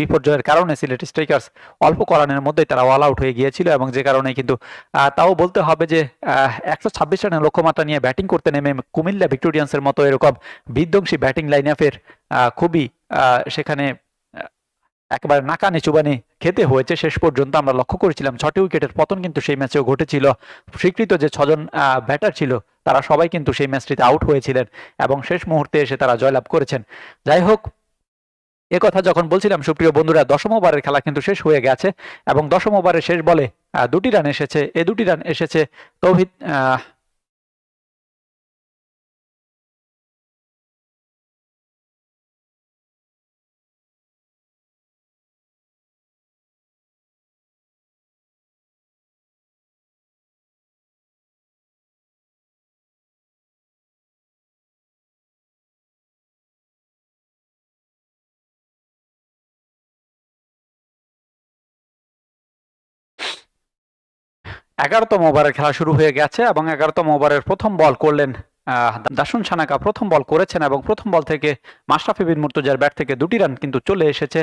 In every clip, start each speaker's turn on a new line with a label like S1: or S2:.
S1: বিপর্যয়ের কারণে সিলেট স্ট্রাইকার্স অল্প করানের মধ্যেই তারা অল আউট হয়ে গিয়েছিল এবং যে কারণে কিন্তু তাও বলতে হবে যে একশো ছাব্বিশ রানের লক্ষ্যমাত্রা নিয়ে ব্যাটিং করতে নেমে কুমিল্লা ভিক্টোরিয়ান্সের মতো এরকম বিধ্বংসী ব্যাটিং লাইন আপের খুবই সেখানে একেবারে নাকানি চুবানি খেতে হয়েছে শেষ পর্যন্ত। আমরা লক্ষ্য করেছিলাম ছটি উইকেটের পতন কিন্তু সেই ম্যাচেও ঘটেছিল। স্বীকৃত যে ছজন ব্যাটার ছিল, তারা সবাই কিন্তু সেই ম্যাচটিতে আউট হয়েছিলেন এবং শেষ মুহূর্তে এসে তারা জয়লাভ করেছেন। যাই হোক এ কথা যখন বলছিলাম, সুপ্রিয় বন্ধুরা, দশম ওভারের খেলা কিন্তু শেষ হয়ে গেছে এবং দশম ওভারের শেষ বলে দুটি রান এসেছে। এ দুটি রান এসেছে তৌহিদ এগারোতম ওভারের খেলা শুরু হয়ে গেছে এবং এগারোতম ওভারের প্রথম বল করলেন দাসুন সানাকা প্রথম বল করেছেন এবং প্রথম বল থেকে মাশরাফি বিন মুর্তজার ব্যাট থেকে দুটি রান কিন্তু চলে এসেছে।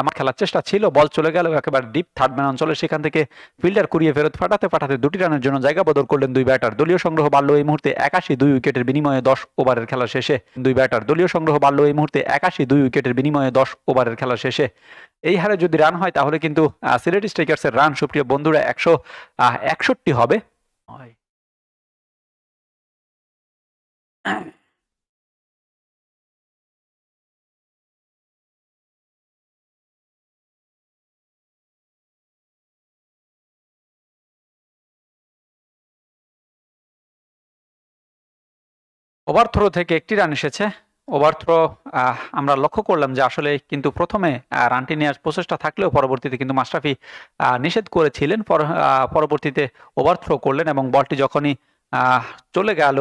S1: আমার খেলার চেষ্টা ছিল, বল চলে গেল, একেবারে ডিপ থার্ড ম্যান অঞ্চলে সেখান থেকে ফিল্ডার কুড়িয়ে ফেরত ফাটাতে ফাটাতে দুটি রানের জন্য জায়গা বদল করলেন দুই ব্যাটার দলীয় সংগ্রহ বাড়ল এই মুহূর্তে একাশি, দুই উইকেটের বিনিময়ে দশ ওভারের খেলা শেষে। দুই ব্যাটার দলীয় সংগ্রহ বাড়লো এই মুহূর্তে একাশি, দুই উইকেটের বিনিময়ে দশ ওভারের খেলা শেষে। এই হারে যদি রান হয় তাহলে কিন্তু সিলেট স্ট্রাইকার্সের রান, সুপ্রিয় বন্ধুরা, একশো একষট্টি হবে। ওভার থ্রো থেকে একটি রান এসেছে। ওভার থ্রো আমরা লক্ষ্য করলাম যে আসলে কিন্তু প্রথমে রানটি নেওয়ার প্রচেষ্টা থাকলেও পরবর্তীতে কিন্তু মাশরাফি নিষেধ করেছিলেন। পরবর্তীতে ওভার থ্রো করলেন এবং বলটি যখনই চলে গেল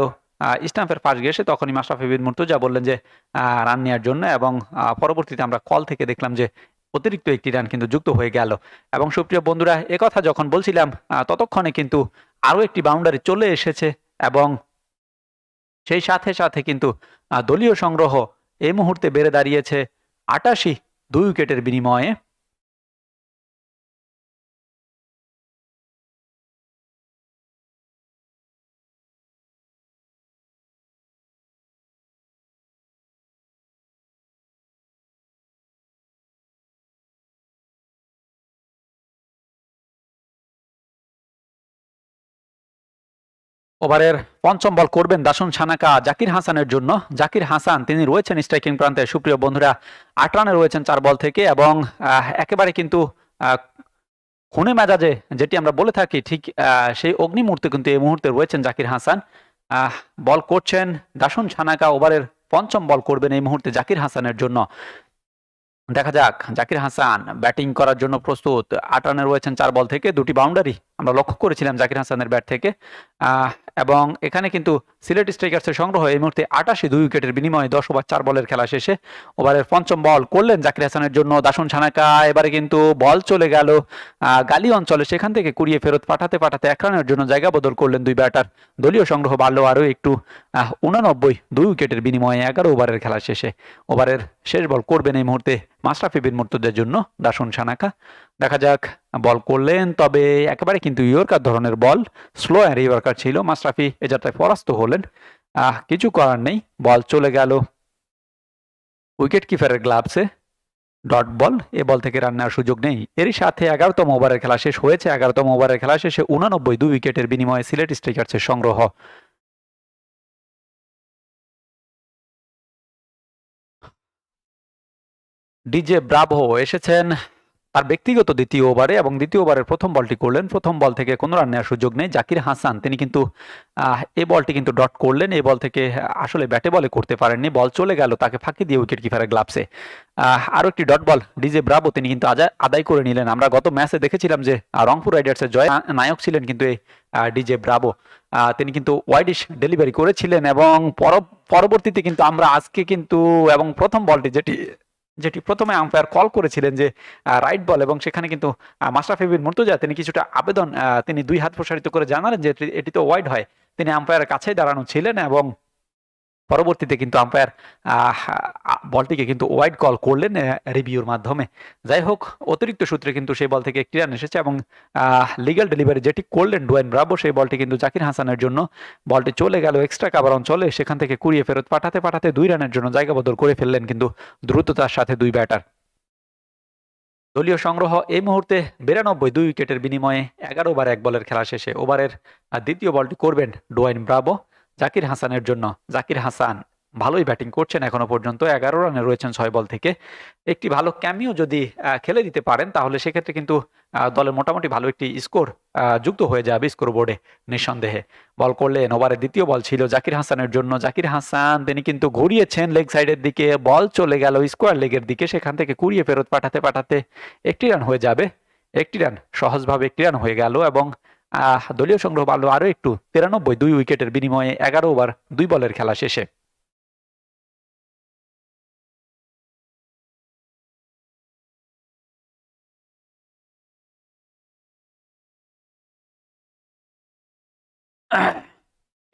S1: স্টাম্পের পাশ গেছে তখনই মাশরাফি বিন মুর্তুজা বললেন যে রান নেওয়ার জন্য এবং পরবর্তীতে আমরা কল থেকে দেখলাম যে, অতিরিক্ত একটি রান কিন্তু যুক্ত হয়ে গেল। এবং সুপ্রিয় বন্ধুরা কথা যখন বলছিলাম ততক্ষণে কিন্তু আরও একটি বাউন্ডারি চলে এসেছে এবং সেই সাথে সাথে কিন্তু দলীয় সংগ্রহ এই মুহূর্তে বেড়ে দাঁড়িয়েছে আটাশি দুই উইকেটের বিনিময়ে। ওভারের পঞ্চম বল করবেন দাসুন সানাকা জাকির হাসানের জন্য। জাকির হাসান, তিনি রয়েছেন স্ট্রাইকিং প্রান্তে। সুপ্রিয় বন্ধুরা, আট রানে রয়েছেন চার বল থেকে এবং একেবারে কিন্তু খুনে মেজাজে যেটি আমরা বলে থাকি, ঠিক সেই অগ্নিমূর্তি কিন্তু এই মুহূর্তে রয়েছেন জাকির হাসান। বল করছেন দাসুন সানাকা ওভারের পঞ্চম বল করবেন এই মুহূর্তে জাকির হাসানের জন্য। দেখা যাক, জাকির হাসান ব্যাটিং করার জন্য প্রস্তুত। আট রানে রয়েছেন চার বল থেকে, দুটি বাউন্ডারি আমরা লক্ষ্য করেছিলাম জাকির হাসানের ব্যাট থেকে। এবং এখানে কিন্তু সিলেট স্ট্রাইকার্সের সংগ্রহ এই মুহূর্তে আটাশি দুই উইকেটের বিনিময়ে দশ ওভার, চার বলের খেলা শেষে ওভারের পঞ্চম বল করলেন জাকির হাসানের জন্য দাসন ছানাকা। এবারে কিন্তু বল চলে গেল গালি অঞ্চলে সেখান থেকে কুড়িয়ে ফেরত পাঠাতে পাঠাতে এক রানের জন্য জায়গা বদল করলেন দুই ব্যাটার। দলীয় সংগ্রহ বাড়লো আরও একটু উনানব্বই দুই উইকেটের বিনিময়ে এগারো ওভারের খেলা শেষে। ওভারের শেষ বল করবেন এই মুহূর্তে মাশরাফি বিন মুর্তদের জন্য দাসন সানাকা দেখা যাক, বল করলেন, তবে একেবারে কিন্তু ইয়র্কার ধরনের বল। স্লো অ্যান্ড ইয়র্কার ছিল, মাশরাফি এ যাত্রায় পরাস্ত হলেন। আহ, কিছু করার নেই, বল চলে গেল। উইকেট কিপারের গ্লাভসে, ডট বল, এ বল থেকে রান নেওয়ার সুযোগ নেই। এরই সাথে এগারোতম ওভারের খেলা শেষ হয়েছে, এগারোতম ওভারের খেলা শেষে উনানব্বই দুই উইকেটের বিনিময়ে সিলেট স্ট্রাইকার্সের সংগ্রহ। ডিজে ব্রাভো এসেছেন তার ব্যক্তিগত দ্বিতীয় ওভারে এবং দ্বিতীয় ওভারের প্রথম বলটি করলেন। প্রথম বল থেকে কোনো রান নেওয়ার সুযোগ নেই। জাকির হাসান, তিনি কিন্তু এই বলটি কিন্তু ডট করলেন। এই বল থেকে আসলে ব্যাটে বলে করতে পারেননি। বল চলে গেল তাকে ফাঁকি দিয়ে উইকেট কিপারের গ্লাভসে আরও একটি ডট বল, ডিজে ব্রাবো তিনি কিন্তু আদায় করে নিলেন। আমরা গত ম্যাচে দেখেছিলাম যে রংপুর রাইডার্সের জয় নায়ক ছিলেন কিন্তু এই ডিজে ব্রাবো তিনি কিন্তু ওয়াইডিশ ডেলিভারি করেছিলেন এবং পর- পরবর্তীতে কিন্তু আমরা আজকে কিন্তু এবং প্রথম বলটি যেটি যেটি প্রথমে আম্পায়ার কল করেছিলেন যে রাইট বল এবং সেখানে কিন্তু মাশরাফি বিন মুর্তুজা তিনি কিছুটা আবেদন তিনি দুই হাত প্রসারিত করে জানালেন যে এটি তো ওয়াইড হয়। তিনি আম্পায়ারের কাছেই দাঁড়ানো ছিলেন এবং পরবর্তীতে কিন্তু আম্পায়ার বলটিকে কিন্তু ওয়াইড কল করলেন রিভিউর মাধ্যমে। যাই হোক, অতিরিক্ত সূত্রে কিন্তু সেই বল থেকে রান এসেছে এবং লিগাল ডেলিভারি যেটি করলেন ডোয়েন ব্রাবো সেই বলটি কিন্তু জাকির হাসানের জন্য বলটি চলে গেল এক্সট্রা কাভার অঞ্চলে, সেখান থেকে কুড়িয়ে ফেরত পাঠাতে পাঠাতে দুই রানের জন্য জায়গা বদল করে ফেললেন কিন্তু দ্রুততার সাথে দুই ব্যাটার দলীয় সংগ্রহ এই মুহূর্তে বিরানব্বই, দুই উইকেটের বিনিময়ে এগারো ওভার এক বলের খেলা শেষে ওভারের দ্বিতীয় বলটি করবেন ডোয়াইন ব্রাভো। জাকির হাসানের জন্য। জাকির হাসান ভালোই ব্যাটিং করছেন এখনও পর্যন্ত। এগারো রানে রয়েছেন ছয় বল থেকে। একটি ভালো ক্যামিও যদি খেলে দিতে পারেন, তাহলে সেক্ষেত্রে কিন্তু দলের মোটামুটি ভালো একটি স্কোর যুক্ত হয়ে যাবে স্কোর বোর্ডে নিঃসন্দেহে। বল করলেন ওভারের দ্বিতীয় বল ছিল জাকির হাসানের জন্য। জাকির হাসান, তিনি কিন্তু ঘুরিয়েছেন লেগ সাইডের দিকে। বল চলে গেল স্কোয়ার লেগের দিকে। সেখান থেকে কুড়িয়ে ফেরত পাঠাতে পাঠাতে একটি রান হয়ে যাবে। একটি রান সহজভাবে একটি রান হয়ে গেল এবং দলীয় সংগ্রহ ভালো আরও একটু। তিরানব্বই দুই উইকেটের বিনিময়ে এগারো ওভার দুই বলের খেলা শেষে।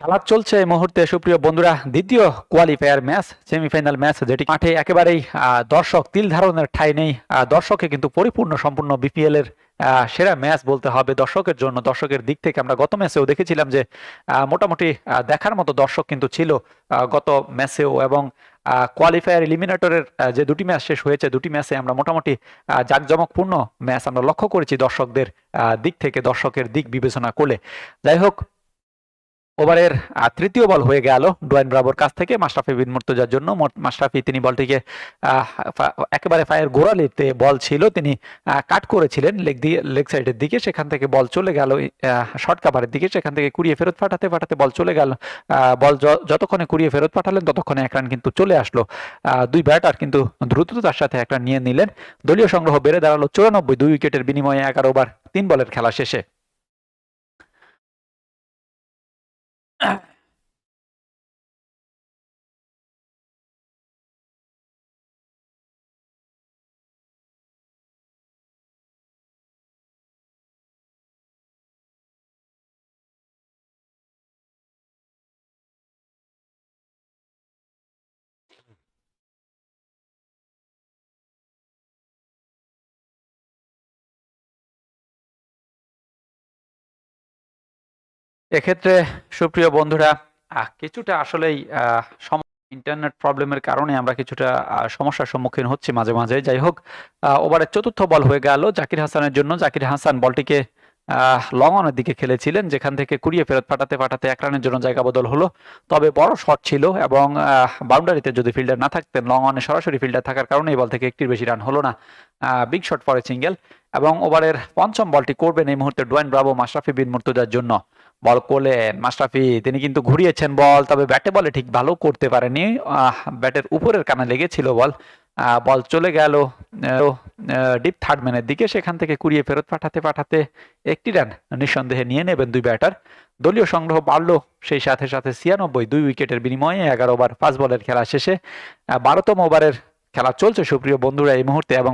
S1: খেলা চলছে এই মুহূর্তে সুপ্রিয় বন্ধুরা দ্বিতীয় কোয়ালিফায়ার ম্যাচ সেমিফাইনাল ম্যাচ যেটি মাঠে একেবারেই আহ, দর্শক তিল ধারণের ঠাঁই নেই। আহ, দর্শকে কিন্তু পরিপূর্ণ সম্পূর্ণ বিপিএল এর আহ, সেরা ম্যাচ বলতে হবে দর্শকের জন্য। দর্শকের দিক থেকে আমরা গত ম্যাচেও দেখেছিলাম যে মোটামুটি দেখার মতো দর্শক কিন্তু ছিল গত ম্যাচেও এবং কোয়ালিফায়ার এলিমিনেটরের যে দুটি ম্যাচ শেষ হয়েছে, দুটি ম্যাচে আমরা মোটামুটি জাঁকজমকপূর্ণ ম্যাচ আমরা লক্ষ্য করেছি দর্শকদের দিক থেকে, দর্শকের দিক বিবেচনা করলে। যাই হোক ওভারের তৃতীয় বল হয়ে গেল ডোয়েন ব্রাভোর কাছ থেকে মাশরাফি বিন মুর্তজার জন্য। মাশরাফি তিনি বলটিকে একেবারে ফায়ের গোড়ালিতে বল ছিল। তিনি কাট করেছিলেন লেগ দিয়ে, লেগ সাইডের দিকে, সেখান থেকে বল চলে গেল শর্ট কাভারের দিকে, সেখান থেকে কুড়িয়ে ফেরত পাঠাতে পাঠাতে বল চলে গেল। বল যতক্ষণে কুড়িয়ে ফেরত পাঠালেন, ততক্ষণে এক রান কিন্তু চলে আসলো। দুই ব্যাটার কিন্তু দ্রুততার সাথে এক রান নিয়ে নিলেন। দলীয় সংগ্রহ বেড়ে দাঁড়াল চুরানব্বই, দুই উইকেটের বিনিময়ে এগারো ওভার, তিন বলের খেলা শেষে। Uh, এক্ষেত্রে সুপ্রিয় বন্ধুরা কিছুটা আসলেই ইন্টারনেট প্রবলেমের কারণে আমরা কিছুটা সমস্যার সম্মুখীন হচ্ছি মাঝে মাঝে। যাই হোক আহ, ওভারের চতুর্থ বল হয়ে গেল জাকির হাসানের জন্য। জাকির হাসান বলটিকে লং অনের দিকে খেলেছিলেন যেখান থেকে কুড়িয়ে ফেরত পাঠাতে পাঠাতে এক রানের জন্য জায়গা বদল হলো। তবে বড় শট ছিল এবং বাউন্ডারিতে যদি ফিল্ডার না থাকতেন লং অনে সরাসরি ফিল্ডার থাকার কারণে এই বল থেকে একটির বেশি রান হলো না। বিগ শট পরে সিঙ্গেল এবং ওভারের পঞ্চম বলটি করবেন এই মুহূর্তে ডোয়েন ব্রাভো মাশরাফি বিন মুর্তজার জন্য। বল করলেন, মাশরাফি। তিনি কিন্তু ঘুরিয়েছেন বল, তবে ব্যাটে বলে ঠিক ভালো করতে পারেনি। ব্যাটের উপরের কানে লেগেছিল বল। বল চলে গেল ডিপ থার্ড ম্যানের দিকে। সেখান থেকে কুড়িয়ে ফেরত পাঠাতে পাঠাতে একটি রান নিঃসন্দেহে নিয়ে নেবেন দুই ব্যাটার। দলীয় সংগ্রহ বাড়লো, সেই সাথে সাথে ছিয়ানব্বই, দুই উইকেটের বিনিময়ে এগারো ওভার পাঁচ বলের খেলা শেষে বারোতম ওভারের খেলা চলছে। সুপ্রিয় বন্ধুরা, এই মুহূর্তে এবং